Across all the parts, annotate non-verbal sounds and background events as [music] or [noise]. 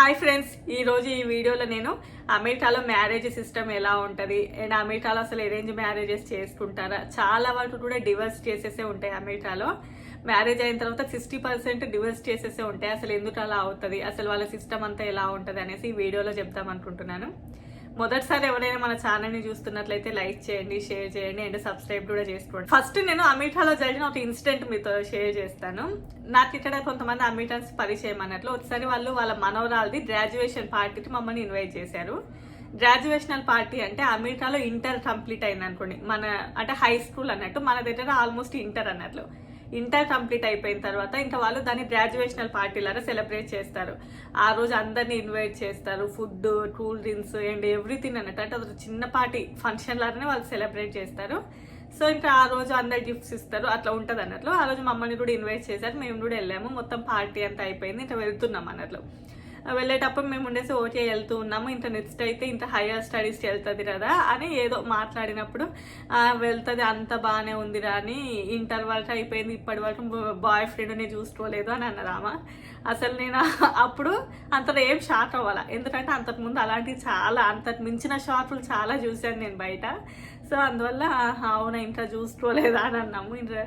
Hi friends ఈ రోజు ఈ వీడియోలో నేను అమెరికాలో మ్యారేజ్ సిస్టమ్ ఎలా ఉంటుంది? అండ్ అమెరికాలో అసలు అరేంజ్ మ్యారేజెస్ చేసుకుంటారా? చాలా వరకు కూడా డివర్స్ చేసేసే ఉంటాయి అమెరికాలో మ్యారేజ్ అయిన తర్వాత సిక్స్టీ పర్సెంట్ డివర్స్ చేసేసే ఉంటాయి. అసలు ఎందుకు అలా అవుతుంది? అసలు వాళ్ళ సిస్టమ్ అంతా ఎలా ఉంటుంది అనేసి ఈ వీడియోలో చెప్తామనుకుంటున్నాను మొదటిసారి ఎవరైనా మన ఛానల్ని చూస్తున్నట్లయితే లైక్ చేయండి షేర్ చేయండి అండ్ సబ్స్క్రైబ్ కూడా చేసుకోండి. ఫస్ట్ నేను అమీఠాలో జరిగిన ఒక ఇన్సిడెంట్ మీతో షేర్ చేస్తాను. నాకు ఇక్కడ కొంతమంది అమెరికన్స్ పరిచయం అన్నట్లు ఒకసారి వాళ్ళు వాళ్ళ మనవరాలది గ్రాడ్యుయేషన్ పార్టీకి మమ్మల్ని ఇన్వైట్ చేశారు. గ్రాడ్యుయేషనల్ పార్టీ అంటే అమెరికాలో ఇంటర్ కంప్లీట్ అయింది అనుకోండి మన అంటే హై స్కూల్ అన్నట్టు మన దగ్గర ఆల్మోస్ట్ ఇంటర్ అన్నట్లు. ఇంటర్ కంప్లీట్ అయిపోయిన తర్వాత ఇంకా వాళ్ళు దాన్ని గ్రాడ్యుయేషనల్ పార్టీ లాగా సెలబ్రేట్ చేస్తారు. ఆ రోజు అందరిని ఇన్వైట్ చేస్తారు. Food cool drinks and everything అన్నట్టు. అంటే అది చిన్న పార్టీ ఫంక్షన్ లాగానే వాళ్ళు సెలబ్రేట్ చేస్తారు. సో ఇంకా ఆ రోజు అందరు గిఫ్ట్స్ ఇస్తారు. అట్లా ఉంటుంది అన్నట్లు. ఆ రోజు మమ్మల్ని కూడా ఇన్వైట్ చేశారు. మేము కూడా వెళ్ళాము. మొత్తం పార్టీ అంతా అయిపోయింది. ఇంకా వెళ్తున్నాం అన్నట్లు. వెళ్ళేటప్పుడు మేము ఉండేసి ఓకే వెళ్తూ ఉన్నాము. ఇంత నెక్స్ట్ అయితే ఇంత హయ్యర్ స్టడీస్కి వెళ్తుంది కదా అని ఏదో మాట్లాడినప్పుడు వెళ్తుంది అంత బాగానే ఉందిరా అని ఇంటర్ వరకు అయిపోయింది ఇప్పటి వరకు బాయ్ ఫ్రెండ్ని చూసుకోలేదు అని అన్నది అసలు నేను [laughs] అప్పుడు అంత ఏం షాక్ అవ్వాలా? ఎందుకంటే అంతకుముందు అలాంటివి చాలా అంతకు మించిన షాపులు చాలా చూశాను నేను బయట. సో అందువల్ల అవునా ఇంకా చూసుకోలేదా? అని అన్నాము. ఇంకా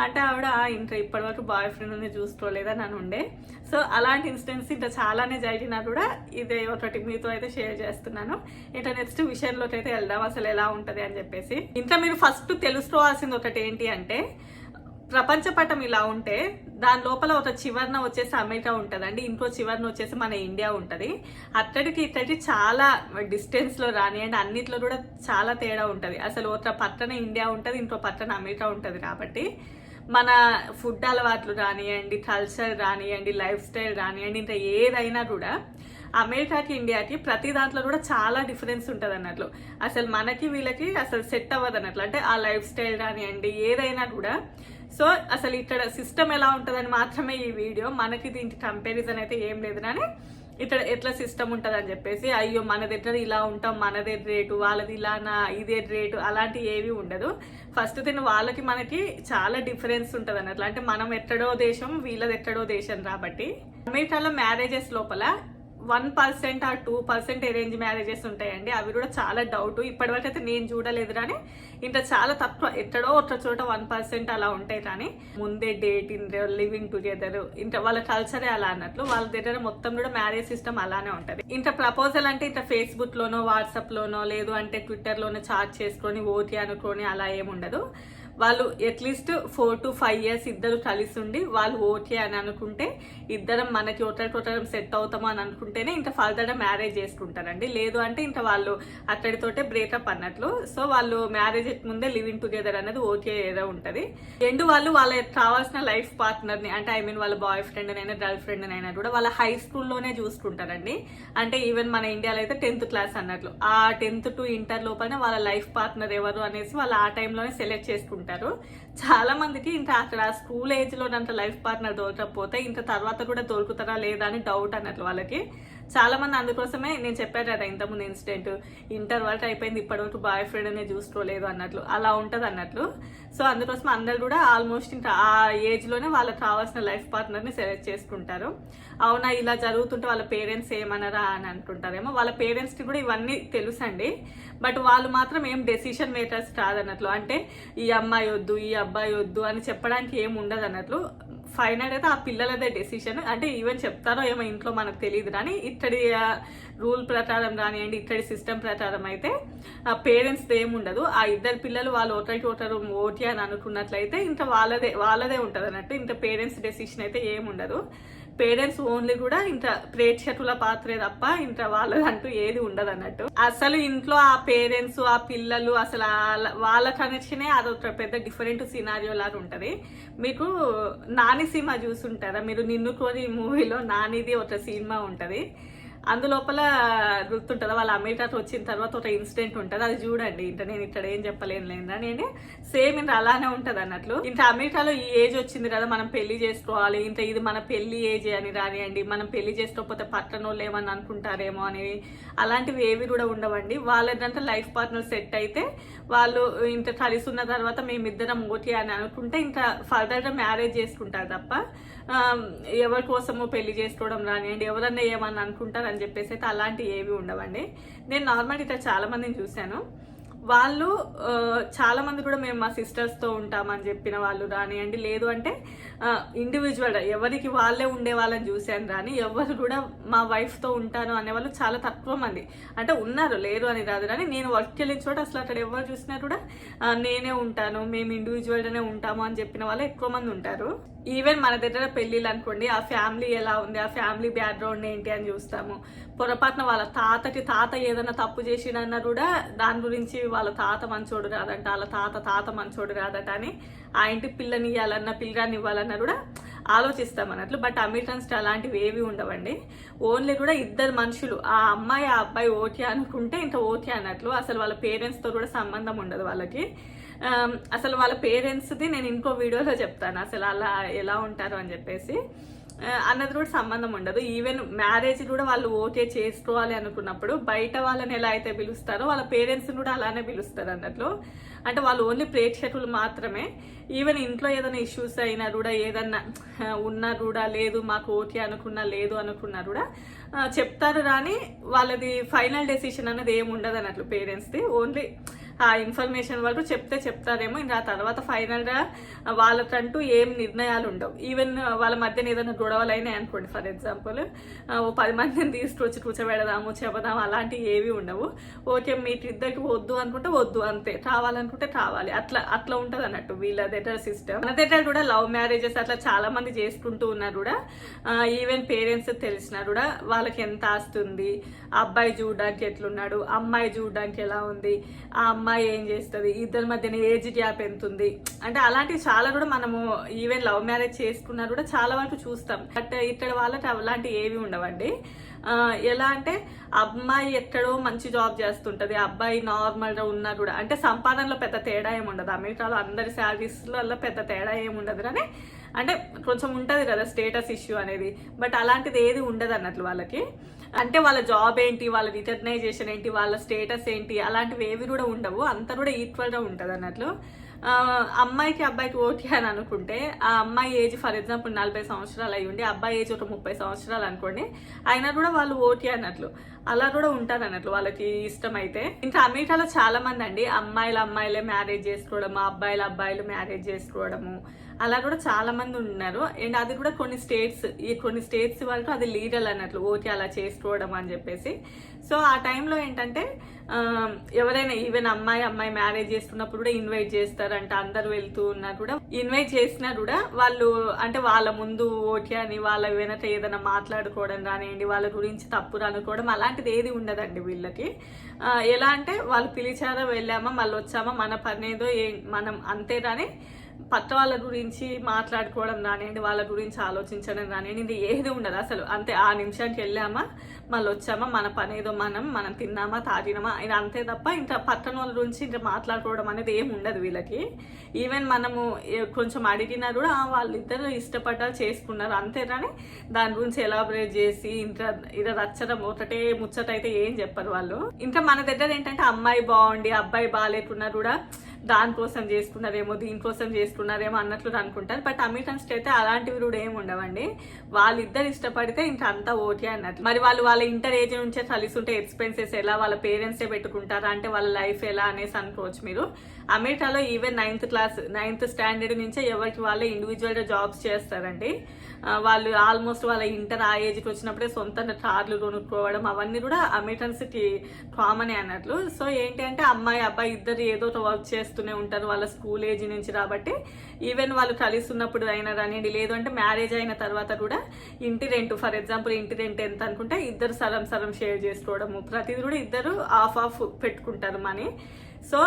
అంటే ఆవిడ ఇంకా ఇప్పటివరకు బాయ్ ఫ్రెండ్ ఉంది చూసుకోలేదా? అని ఉండే సో అలాంటి ఇన్సిడెంట్స్ ఇంకా చాలానే జరిగినా కూడా ఇదే ఒకటి మీతో అయితే షేర్ చేస్తున్నాను. ఇంకా నెక్స్ట్ విషయంలోకి అయితే వెళ్దాం అసలు ఎలా ఉంటుంది అని చెప్పేసి. ఇంకా మీరు ఫస్ట్ తెలుసుకోవాల్సింది ఒకటి ఏంటి అంటే ప్రపంచ పటం ఇలా ఉంటే దాని లోపల ఒక చివరన వచ్చేసి అమెరికా ఉంటుందండి. ఇంకో చివరన వచ్చేసి మన ఇండియా ఉంటుంది. అక్కడికి ఇక్కడికి చాలా డిస్టెన్స్లో రానియండి. అన్నిట్లో కూడా చాలా తేడా ఉంటుంది. అసలు ఒక పట్టణ ఇండియా ఉంటుంది ఇంకో పట్టణ అమెరికా ఉంటుంది కాబట్టి మన ఫుడ్ అలవాట్లు రానియండి కల్చర్ రానియండి లైఫ్ స్టైల్ రానియండి ఇంకా ఏదైనా కూడా అమెరికాకి ఇండియాకి ప్రతి దాంట్లో కూడా చాలా డిఫరెన్స్ ఉంటుంది అన్నట్లు. అసలు మనకి వీళ్ళకి అసలు సెట్ అవ్వదు అన్నట్లు. అంటే ఆ లైఫ్ స్టైల్ రానియండి ఏదైనా కూడా సో అసలు ఇక్కడ సిస్టమ్ ఎలా ఉంటుందని మాత్రమే ఈ వీడియో. మనకి దీనికి కంపారిజన్ అయితే ఏం లేదు కానీ ఇక్కడ ఎట్లా సిస్టమ్ ఉంటుంది అని చెప్పేసి అయ్యో మన దగ్గర ఇలా ఉంటాం మనదే రేటు వాళ్ళది ఇలానా ఇదే రేటు అలాంటి ఏవి ఉండదు. ఫస్ట్ థింగ్ వాళ్ళకి మనకి చాలా డిఫరెన్స్ ఉంటుంది అన్నట్లు అంటే మనం ఎక్కడో దేశం వీళ్ళది ఎక్కడో దేశం కాబట్టి అమెరికాలో మ్యారేజెస్ లోపల వన్ పర్సెంట్ ఆ టూ పర్సెంట్ అరేంజ్ మ్యారేజెస్ ఉంటాయండి. అవి కూడా చాలా డౌట్. ఇప్పటివరకు అయితే నేను చూడలేదు కానీ ఇంత చాలా తక్కువ ఎక్కడో ఒక చోట వన్ పర్సెంట్ అలా ఉంటాయి కానీ ముందే డేట్ ఇన్ లివింగ్ టుగెదర్ ఇంత వాళ్ళ కల్చరే అలా అన్నట్లు వాళ్ళ దగ్గర మొత్తం కూడా మ్యారేజ్ సిస్టమ్ అలానే ఉంటుంది. ఇంత ప్రపోజల్ అంటే ఇంత ఫేస్బుక్ లోనో వాట్సాప్ లోనో లేదు అంటే ట్విట్టర్ లోనో చార్జ్ చేసుకొని ఓటీ అనుకొని అలా ఏముండదు వాళ్ళు at least four to five years ఇద్దరు కలిసి ఉండి వాళ్ళు ఓకే అని అనుకుంటే ఇద్దరం మనకి ఒకరికొకరం సెట్ అవుతామో అని అనుకుంటేనే ఇంకా ఫర్దర్ మ్యారేజ్ చేసుకుంటారండి. లేదు అంటే ఇంకా వాళ్ళు అక్కడితోటే బ్రేకప్ అన్నట్లు. సో వాళ్ళు మ్యారేజ్ ముందే లివింగ్ టుగెదర్ అనేది ఓకే ఏదో ఉంటుంది. రెండు వాళ్ళు వాళ్ళకి కావాల్సిన లైఫ్ పార్ట్నర్ని అంటే ఐ మీన్ వాళ్ళ బాయ్ ఫ్రెండ్ అయినా గర్ల్ ఫ్రెండ్ అయినా కూడా వాళ్ళ హై స్కూల్లోనే చూసుకుంటారండి. అంటే ఈవెన్ మన ఇండియాలో అయితే టెన్త్ క్లాస్ అన్నట్లు. ఆ టెన్త్ టు ఇంటర్ లోపలనే వాళ్ళ లైఫ్ పార్ట్నర్ ఎవరు అనేసి వాళ్ళు ఆ టైంలోనే సెలెక్ట్ చేసుకుంటారు. చాలా మందికి ఇంత అక్కడ స్కూల్ ఏజ్లో అంత లైఫ్ పార్ట్నర్ దొరకకపోతే ఇంత తర్వాత కూడా దొరుకుతారా లేదా అని డౌట్ అన్నట్లు వాళ్ళకి. చాలా మంది అందుకోసమే నేను చెప్పాడట కదా ఇంతకుముందు ఇన్సిడెంట్ ఇంటర్ వరకు అయిపోయింది ఇప్పటివరకు బాయ్ ఫ్రెండ్ అనే చూసుకోలేదు అన్నట్లు. అలా ఉంటుంది అన్నట్లు. సో అందుకోసం అందరు కూడా ఆల్మోస్ట్ ఇంకా ఆ ఏజ్లోనే వాళ్ళకి కావాల్సిన లైఫ్ పార్ట్నర్ని సెలెక్ట్ చేసుకుంటారు. అవునా ఇలా జరుగుతుంటే వాళ్ళ పేరెంట్స్ ఏమనరా అని అనుకుంటారేమో వాళ్ళ పేరెంట్స్కి కూడా ఇవన్నీ తెలుసండి. బట్ వాళ్ళు మాత్రం ఏం డెసిషన్ మేకర్స్ కాదన్నట్లు. అంటే ఈ అమ్మాయి వద్దు ఈ అబ్బాయి వద్దు అని చెప్పడానికి ఏం ఉండదు అన్నట్లు. ఫైనల్ అయితే ఆ పిల్లలదే డెసిషన్ అంటే ఈవెన్ చెప్తారో ఏమో ఇంట్లో మనకు తెలియదు. కానీ ఇక్కడి రూల్ ప్రకారం కానివ్వండి ఇక్కడి సిస్టమ్ ప్రకారం అయితే ఆ పేరెంట్స్ ఏముండదు ఆ ఇద్దరు పిల్లలు వాళ్ళు ఒకరికి ఒకరు ఓటి అని అనుకున్నట్లయితే ఇంకా వాళ్ళదే వాళ్ళదే ఉంటుంది అన్నట్టు ఇంకా పేరెంట్స్ డెసిషన్ అయితే ఏముండదు పేరెంట్స్ ఓన్లీ కూడా ఇంత ప్రేక్షకుల పాత్రే తప్ప ఇంత వాళ్ళదంటూ ఏది ఉండదు అన్నట్టు. అసలు ఇంట్లో ఆ పేరెంట్స్ ఆ పిల్లలు అసలు వాళ్ళ కనెక్షనే అదొక పెద్ద డిఫరెంట్ సినారియో లాగా ఉంటుంది. మీకు నాని సినిమా చూసుంటారా? మీరు నిన్ను కోరి మూవీలో నానిది ఒక సినిమా ఉంటుంది. అందులోపల గుర్తుంటుందా వాళ్ళ అమెరికాకి వచ్చిన తర్వాత ఒక ఇన్సిడెంట్ ఉంటుంది. అది చూడండి ఇంత నేను ఇక్కడ ఏం చెప్పలేను లేదా నేను సేమ్ ఇంత అలానే ఉంటుంది అన్నట్లు. ఇంత అమెరికాలో ఈ ఏజ్ వచ్చింది కదా మనం పెళ్ళి చేసుకోవాలి. ఇంత ఇది మన పెళ్ళి ఏజ్ అని రానియండి మనం పెళ్ళి చేసుకోకపోతే పట్టణ వాళ్ళు ఏమని అనుకుంటారేమో అని అలాంటివి ఏవి కూడా ఉండవండి. వాళ్ళదంతా లైఫ్ పార్ట్నర్ సెట్ అయితే వాళ్ళు ఇంత కలిసి ఉన్న తర్వాత మేమిద్దరం ఓకే అని అనుకుంటే ఇంకా ఫర్దర్గా మ్యారేజ్ చేసుకుంటారు తప్ప ఎవరి కోసమో పెళ్ళి చేసుకోవడం రానివ్వండి ఎవరన్నా ఏమని అనుకుంటారు అని చెప్పేసి అయితే అలాంటివి ఏవి ఉండవండి. నేను నార్మల్ ఇట్లా చాలా మందిని చూశాను. వాళ్ళు చాలామంది చాలా మంది కూడా మేము మా సిస్టర్స్తో ఉంటామని చెప్పిన వాళ్ళు రానివ్వండి లేదు అంటే ఇండివిజువల్ ఎవరికి వాళ్ళే ఉండే వాళ్ళని చూశాను రాని ఎవరు కూడా మా వైఫ్తో ఉంటాను అనేవాళ్ళు చాలా తక్కువ మంది. అంటే ఉన్నారు లేరు అని కాదు కానీ నేను వర్క్ వెళ్ళిన చోట అసలు అక్కడ ఎవరు చూసినా కూడా నేనే ఉంటాను మేము ఇండివిజువల్గానే ఉంటాము అని చెప్పిన వాళ్ళు ఎక్కువ మంది ఉంటారు. ఈవెన్ మన దగ్గర పెళ్ళిళ్ళు అనుకోండి ఆ ఫ్యామిలీ ఎలా ఉంది ఆ ఫ్యామిలీ బ్యాక్గ్రౌండ్ ఏంటి అని చూస్తాము. పొరపాటున వాళ్ళ తాతకి తాత ఏదైనా తప్పు చేసినన్నా కూడా దాని గురించి వాళ్ళ తాత మంచోడు రాదంట వాళ్ళ తాత తాత మంచోడు రాదట అని ఆ ఇంటి పిల్లని ఇవ్వాలన్నా పిల్లగాని ఇవ్వాలన్నా కూడా ఆలోచిస్తాం అన్నట్లు. బట్ అమెరికన్స్ అలాంటివి ఏవి ఉండవండి. ఓన్లీ కూడా ఇద్దరు మనుషులు ఆ అమ్మాయి ఆ అబ్బాయి ఓకే అనుకుంటే ఇంకా ఓకే అన్నట్లు. అసలు వాళ్ళ పేరెంట్స్తో కూడా సంబంధం ఉండదు వాళ్ళకి. Um, అసలు వాళ్ళ పేరెంట్స్ది నేను ఇంకో వీడియోలో చెప్తాను. అసలు అలా ఎలా ఉంటారు అని చెప్పేసి. Uh, అన్నది కూడా సంబంధం ఉండదు. ఈవెన్ మ్యారేజ్ కూడా వాళ్ళు ఓకే చేసుకోవాలి అనుకున్నప్పుడు బయట వాళ్ళని ఎలా అయితే పిలుస్తారో వాళ్ళ పేరెంట్స్ని కూడా అలానే పిలుస్తారు అన్నట్లు. అంటే వాళ్ళు ఓన్లీ ప్రేక్షకులు మాత్రమే. ఈవెన్ ఇంట్లో ఏదైనా ఇష్యూస్ అయినా కూడా ఏదన్నా uh, ఉన్నా కూడా లేదు మాకు ఓకే అనుకున్నా లేదు అనుకున్నా కూడా uh, చెప్తారు కానీ వాళ్ళది ఫైనల్ డెసిషన్ అనేది ఏమి ఉండదు అన్నట్లు పేరెంట్స్ది. ఓన్లీ ఆ ఇన్ఫర్మేషన్ వరకు చెప్తే చెప్తారేమో. ఇంకా ఆ తర్వాత ఫైనల్గా వాళ్ళకంటూ ఏం నిర్ణయాలు ఉండవు. ఈవెన్ వాళ్ళ మధ్యన ఏదైనా గొడవలు అయినాయి అనుకోండి ఫర్ ఎగ్జాంపుల్ ఓ పది మందిని తీసుకొచ్చి కూర్చోబెడదాము చెబదాము అలాంటివి ఏవి ఉండవు. ఓకే మీకు ఇద్దరికి వద్దు అనుకుంటే వద్దు అంతే. కావాలనుకుంటే కావాలి అట్లా అట్లా ఉంటుంది అన్నట్టు వీళ్ళ దగ్గర సిస్టమ్ మన దగ్గర కూడా లవ్ మ్యారేజెస్ అట్లా చాలా మంది చేసుకుంటూ ఉన్నారు కూడా ఈవెన్ పేరెంట్స్ తెలిసినా కూడా వాళ్ళకి ఎంత ఆస్తుంది అబ్బాయి చూడడానికి ఎట్లున్నాడు? అమ్మాయి చూడడానికి ఎలా ఉంది? ఆ అమ్మాయి అమ్మాయి ఏం చేస్తుంది? ఇద్దరి మధ్యన ఏజ్ గ్యాప్ ఎంత ఉంది అంటే అలాంటివి చాలా కూడా మనము ఈవెన్ లవ్ మ్యారేజ్ చేసుకున్నా కూడా చాలా వరకు చూస్తాం. బట్ ఇక్కడ వాళ్ళకి అలాంటివి ఏవి ఉండవండి. ఎలా అంటే అమ్మాయి ఎక్కడో మంచి జాబ్ చేస్తుంటుంది. అబ్బాయి నార్మల్గా ఉన్నా కూడా. అంటే సంపాదనలో పెద్ద తేడా ఏమి ఉండదు. అమెరికాలో అందరి శారీస్లలో పెద్ద తేడా ఏమి ఉండదు. కానీ అంటే కొంచెం ఉంటుంది కదా స్టేటస్ ఇష్యూ అనేది. బట్ అలాంటిది ఏది ఉండదు అన్నట్లు వాళ్ళకి. అంటే వాళ్ళ జాబ్ ఏంటి వాళ్ళ రికగ్నైజేషన్ ఏంటి వాళ్ళ స్టేటస్ ఏంటి అలాంటివి ఏవి కూడా ఉండవు. అంతా కూడా ఈక్వల్గా ఉంటుంది అన్నట్లు. అమ్మాయికి అబ్బాయికి ఓకే అని అనుకుంటే ఆ అమ్మాయి ఏజ్ ఫర్ ఎగ్జాంపుల్ నలభై సంవత్సరాలు అయి ఉండి అబ్బాయి ఏజ్ ఒక ముప్పై సంవత్సరాలు అనుకోండి అయినా కూడా వాళ్ళు ఓకే అన్నట్లు. అలా కూడా ఉంటారు అన్నట్లు వాళ్ళకి ఇష్టం అయితే. ఇంకా అమెరికాలో చాలా మంది అండి అమ్మాయిలు అమ్మాయిలే మ్యారేజ్ చేసుకోవడము అబ్బాయిలు అబ్బాయిలు మ్యారేజ్ చేసుకోవడము. అలా కూడా చాలా మంది ఉన్నారు. అండ్ అది కూడా కొన్ని స్టేట్స్ ఈ కొన్ని స్టేట్స్ వరకు అది లీగల్ అన్నట్లు ఓకే అలా చేసుకోవడం అని చెప్పేసి. సో ఆ టైంలో ఏంటంటే ఎవరైనా ఈవెన్ అమ్మాయి అమ్మాయి మ్యారేజ్ చేస్తున్నప్పుడు కూడా ఇన్వైట్ చేస్తారంట అందరు వెళ్తూ ఉన్నా కూడా. ఇన్వైట్ చేసినా కూడా వాళ్ళు అంటే వాళ్ళ ముందు ఓకే అని వాళ్ళ వెనక ఏదైనా మాట్లాడుకోవడం కానివ్వండి వాళ్ళ గురించి తప్పులు అనుకోవడం అలాంటిది ఏది ఉండదండి వీళ్ళకి. ఎలా అంటే వాళ్ళు పిలిచారా వెళ్ళామా మళ్ళీ వచ్చామా మన పని ఏదో ఏ- మనం అంతే కానీ పక్క వాళ్ళ గురించి మాట్లాడుకోవడం రానివ్వండి వాళ్ళ గురించి ఆలోచించడం రానివ్వండి ఇది ఏది ఉండదు అసలు. అంతే ఆ నిమిషానికి వెళ్ళామా మళ్ళీ వచ్చామా మన పని ఏదో మనం మనం తిన్నామా తాగినామా ఇది అంతే తప్ప ఇంకా పక్కన వాళ్ళ గురించి ఇంకా మాట్లాడుకోవడం అనేది ఏమి ఉండదు వీళ్ళకి. ఈవెన్ మనము కొంచెం అడిగినా కూడా వాళ్ళిద్దరు ఇష్టపడ్డారు చేసుకున్నారు అంతే కానీ దాని గురించి ఎలాబరేట్ చేసి ఇంకా ఇలా రచ్చడం ఒకటే ముచ్చట అయితే ఏం చెప్పరు వాళ్ళు. ఇంకా మన దగ్గర ఏంటంటే అమ్మాయి బాగుండి అబ్బాయి బాగాలేకున్నా కూడా దానికోసం చేసుకున్నారేమో దీనికోసం చేసుకున్నారేమో అన్నట్లు అనుకుంటారు. బట్ అమెరికన్స్ అయితే అలాంటివి కూడా ఏమి ఉండవండి. వాళ్ళిద్దరు ఇష్టపడితే ఇంకా అంతా ఓకే అన్నట్లు. మరి వాళ్ళు వాళ్ళ ఇంటర్ ఏజ్ నుంచే కలిసి ఉంటే ఎక్స్పెన్సెస్ ఎలా వాళ్ళ పేరెంట్సే పెట్టుకుంటారా అంటే వాళ్ళ లైఫ్ ఎలా అనేసి అనుకోవచ్చు మీరు. అమెరికాలో even ninth class ninth standard నుంచే ఎవరికి వాళ్ళే ఇండివిజువల్గా జాబ్స్ చేస్తారండి. వాళ్ళు ఆల్మోస్ట్ వాళ్ళ ఇంటర్ ఆ ఏజ్కి వచ్చినప్పుడే సొంత కార్లు కొనుక్కోవడం అవన్నీ కూడా అమెరికన్స్కి కామనే అన్నట్లు. సో ఏంటి అంటే అమ్మాయి అబ్బాయి ఇద్దరు ఏదో ఒక వర్క్ చేస్తూనే ఉంటారు వాళ్ళ స్కూల్ ఏజ్ నుంచి కాబట్టి ఈవెన్ వాళ్ళు కలిసి ఉన్నప్పుడు అయినా కానివ్వండి లేదు అంటే మ్యారేజ్ అయిన తర్వాత కూడా ఇంటి రెంట్ ఫర్ ఎగ్జాంపుల్ ఇంటి రెంట్ ఎంత అనుకుంటే ఇద్దరు సరం సరం షేర్ చేసుకోవడము. ప్రతిది కూడా ఇద్దరు ఆఫ్ ఆఫ్ పెట్టుకుంటారు మనీ. సో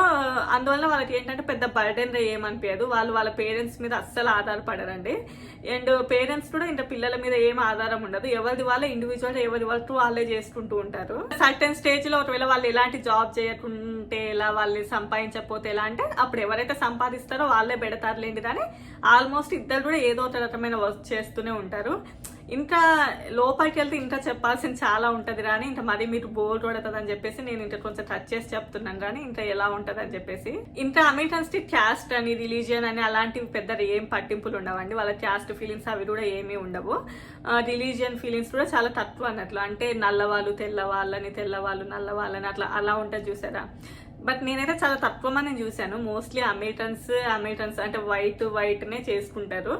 అందువల్ల వాళ్ళకి ఏంటంటే పెద్ద బర్డెన్ ఏమనిపించదు వాళ్ళు వాళ్ళ పేరెంట్స్ మీద అస్సలు ఆధారపడరండి. అండ్ పేరెంట్స్ uh, కూడా ఇంత పిల్లల మీద ఏం ఆధారం ఉండదు. ఎవరిది వాళ్ళే ఇండివిజువల్ ఎవరి వర్క్ వాళ్ళే చేసుకుంటూ ఉంటారు. సర్టెన్ స్టేజ్లో ఒకవేళ వాళ్ళు ఎలాంటి జాబ్ చేయకుంటే ఎలా వాళ్ళు సంపాదించకపోతే ఎలా అంటే అప్పుడు ఎవరైతే సంపాదిస్తారో వాళ్ళే పెడతారులేండి కానీ ఆల్మోస్ట్ ఇద్దరు కూడా ఏదో ఒక రకమైన వర్క్ చేస్తూనే ఉంటారు. ఇంకా లోపలికి వెళ్తే ఇంకా చెప్పాల్సింది చాలా ఉంటుంది కానీ ఇంకా మరి మీరు బోర్ కొడుతుంది అని చెప్పేసి నేను ఇంకా కొంచెం టచ్ చేసి చెప్తున్నాను కానీ ఇంకా ఎలా ఉంటుంది అని చెప్పేసి. ఇంకా అమెరికన్స్కి క్యాస్ట్ అని రిలీజియన్ అని అలాంటివి పెద్ద ఏం పట్టింపులు ఉండవండి. వాళ్ళ క్యాస్ట్ ఫీలింగ్స్ అవి కూడా ఏమీ ఉండవు. రిలీజియన్ ఫీలింగ్స్ కూడా చాలా తక్కువ అన్నట్లు. అంటే నల్లవాళ్ళు తెల్లవాళ్ళని తెల్లవాళ్ళు నల్లవాళ్ళని అట్లా అలా ఉంటుంది చూసారా. బట్ నేనైతే చాలా తక్కువ మందిని చూశాను. మోస్ట్లీ అమెరికన్స్ అమెరికన్స్ అంటే వైట్ వైట్నే చేసుకుంటారు.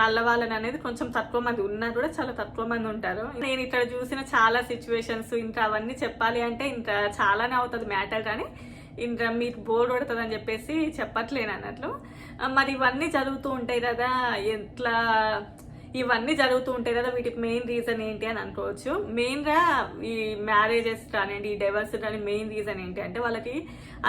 నల్ల వాళ్ళని అనేది కొంచెం తక్కువ మంది ఉన్నా కూడా చాలా తక్కువ మంది ఉంటారు. నేను ఇక్కడ చూసిన చాలా సిచ్యువేషన్స్ ఇంకా అవన్నీ చెప్పాలి అంటే ఇంకా చాలానే అవుతుంది మ్యాటర్ కానీ ఇంకా మీకు బోర్ పడుతుంది అని చెప్పేసి చెప్పట్లేను అన్నట్లు. మరి ఇవన్నీ జరుగుతూ ఉంటాయి కదా ఎట్లా ఇవన్నీ జరుగుతూ ఉంటాయి కదా వీటికి మెయిన్ రీజన్ ఏంటి అని అనుకోవచ్చు. మెయిన్గా ఈ మ్యారేజెస్ కానివ్వండి ఈ డైవర్స్ కానీ మెయిన్ రీజన్ ఏంటి అంటే వాళ్ళకి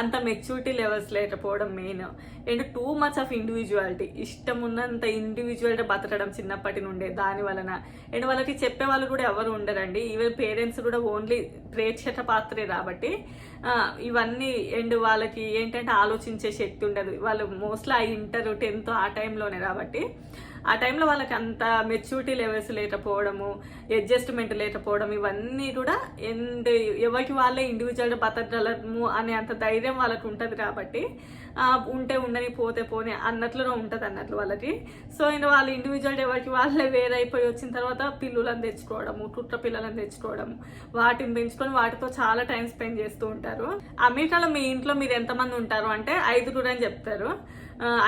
అంత మెచ్యూరిటీ లెవెల్స్ లేకపోవడం main and too much of individuality ఇష్టం ఉన్నంత ఇండివిజువల్గా బతకడం చిన్నప్పటి నుండే దాని వలన. అండ్ వాళ్ళకి చెప్పే వాళ్ళు కూడా ఎవరు ఉండరండి. ఈవెన్ పేరెంట్స్ కూడా ఓన్లీ ప్రేక్షక పాత్రే కాబట్టి ఇవన్నీ అండ్ వాళ్ళకి ఏంటంటే ఆలోచించే శక్తి ఉండదు. వాళ్ళు మోస్ట్లీ ఆ ఇంటర్ టెన్త్ ఆ టైంలోనే కాబట్టి ఆ టైంలో వాళ్ళకి అంత మెచ్యూరిటీ లెవెల్స్ లేకపోవడము అడ్జస్ట్మెంట్ లేకపోవడం ఇవన్నీ కూడా అండ్ ఎవరికి వాళ్ళే ఇండివిజువల్ బతకగలము అనే అంత ధైర్యం వాళ్ళకి ఉంటుంది కాబట్టి ఉంటే ఉండని పోతే పోని అన్నట్లుగా ఉంటుంది అన్నట్లు వాళ్ళకి. సో ఇంకా వాళ్ళ ఇండివిజువల్ ఎవరికి వాళ్ళే వేరైపోయి వచ్చిన తర్వాత పిల్లులను తెచ్చుకోవడము కుట్ర పిల్లలను తెచ్చుకోవడము వాటిని పెంచుకొని వాటితో చాలా టైం స్పెండ్ చేస్తూ ఉంటారు. అమెరికాలో మీ ఇంట్లో మీరు ఎంతమంది ఉంటారు అంటే ఐదుగురు అని చెప్తారు.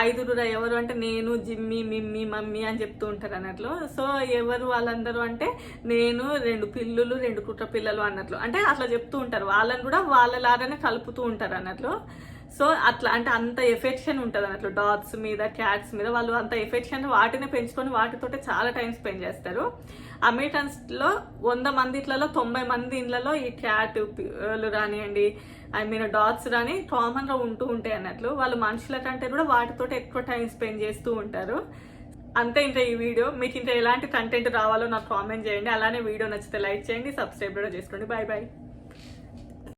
ఐదుగురు ఎవరు అంటే నేను జిమ్మి మిమ్మి మమ్మీ అని చెప్తూ ఉంటారు అన్నట్లు. సో ఎవరు వాళ్ళందరూ అంటే నేను రెండు పిల్లులు రెండు కుట్ర పిల్లలు అన్నట్లు. అంటే అట్లా చెప్తూ ఉంటారు. వాళ్ళని కూడా వాళ్ళలాగానే కలుపుతూ ఉంటారు అన్నట్లు. సో అట్లా అంటే అంత ఎఫెక్షన్ ఉంటుంది అన్నట్లు. డాగ్స్ మీద క్యాట్స్ మీద వాళ్ళు అంత ఎఫెక్షన్ వాటిని పెంచుకొని వాటితోటే చాలా టైం స్పెండ్ చేస్తారు. అమెరికన్స్లో వంద మంది ఇట్లలో తొంభై మంది ఇండ్లలో ఈ క్యాట్ పిల్లలు రానివ్వండి ఐ మీన్ డాగ్స్ రాని కామన్గా ఉంటూ ఉంటాయి అన్నట్లు. వాళ్ళు మనుషుల కంటే కూడా వాటితోటి ఎక్కువ టైం స్పెండ్ చేస్తూ ఉంటారు. అంతే ఇంకా ఈ వీడియో. మీకు ఇంకా ఎలాంటి కంటెంట్ రావాలో నాకు కామెంట్ చేయండి. అలానే వీడియో నచ్చితే లైక్ చేయండి సబ్స్క్రైబ్ కూడా చేసుకోండి. Bye bye